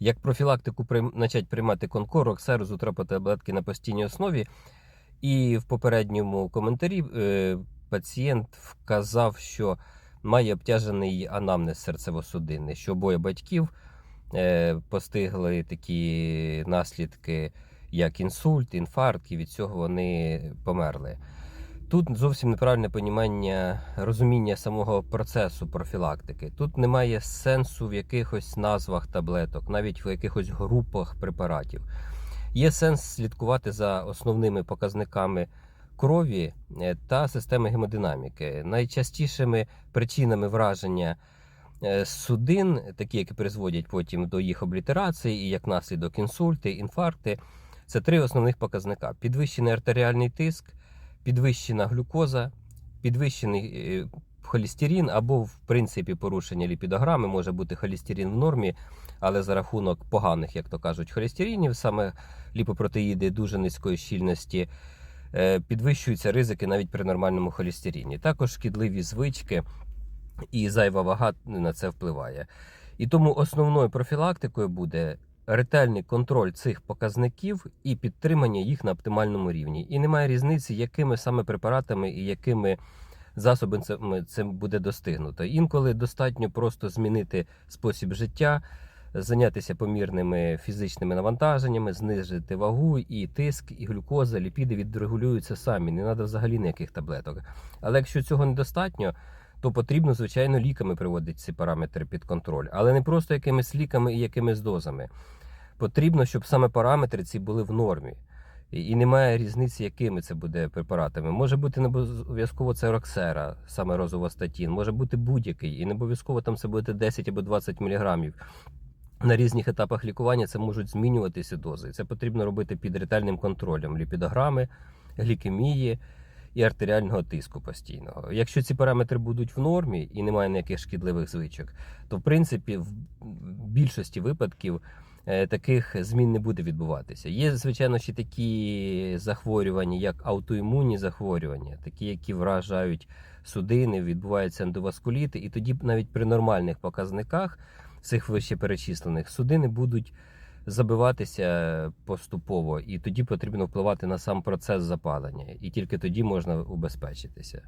Як профілактику почать приймати конкор, оксеру, зутропа таблетки на постійній основі. І в попередньому коментарі е, пацієнт вказав, що має обтяжений анамнез серцево-судинний, що обоє батьків е, постигли такі наслідки, як інсульт, інфаркт, і від цього вони померли. Тут зовсім неправильне понімання розуміння самого процесу профілактики. Тут немає сенсу в якихось назвах таблеток, навіть в якихось групах препаратів. Є сенс слідкувати за основними показниками крові е, та системи гемодинаміки. Найчастішими причинами враження е, судин, такі, які призводять потім до їх облітерації, і як наслідок інсульти, інфаркти, це три основних показника: підвищений артеріальний тиск, підвищена глюкоза, підвищений е, холестерин або, в принципі, порушення ліпідограми. Може бути холестерин в нормі, але за рахунок поганих, як то кажуть, холестеринів, саме ліпопротеїди дуже низької щільності, е, підвищуються ризики навіть при нормальному холестерині. Також шкідливі звички і зайва вага на це впливає. І тому основною профілактикою буде ретельний контроль цих показників і підтримання їх на оптимальному рівні. І немає різниці, якими саме препаратами і якими засобами це буде достигнуто. Інколи достатньо просто змінити спосіб життя, зайнятися помірними фізичними навантаженнями, знизити вагу, і тиск, і глюкоза, ліпіди відрегулюються самі. Не треба взагалі ніяких таблеток. Але якщо цього недостатньо, то потрібно, звичайно, ліками приводити ці параметри під контроль, але не просто якимись ліками і якимись дозами. Потрібно, щоб саме параметри ці були в нормі. І немає різниці, якими це буде препаратами. Може бути не обов'язково це роксера, саме розовостатін, може бути будь-який, і не обов'язково там це буде 10 або 20 мг. На різних етапах лікування це можуть змінюватися дози. Це потрібно робити під ретельним контролем ліпідограми, глікемії і артеріального тиску постійного. Якщо ці параметри будуть в нормі і немає ніяких шкідливих звичок, то в принципі в більшості випадків таких змін не буде відбуватися. Є, звичайно, ще такі захворювання, як аутоімунні захворювання, такі, які вражають судини, відбуваються ендоваскуліти, і тоді навіть при нормальних показниках цих вище перечислених судини будуть забиватися поступово, і тоді потрібно впливати на сам процес запалення, і тільки тоді можна убезпечитися.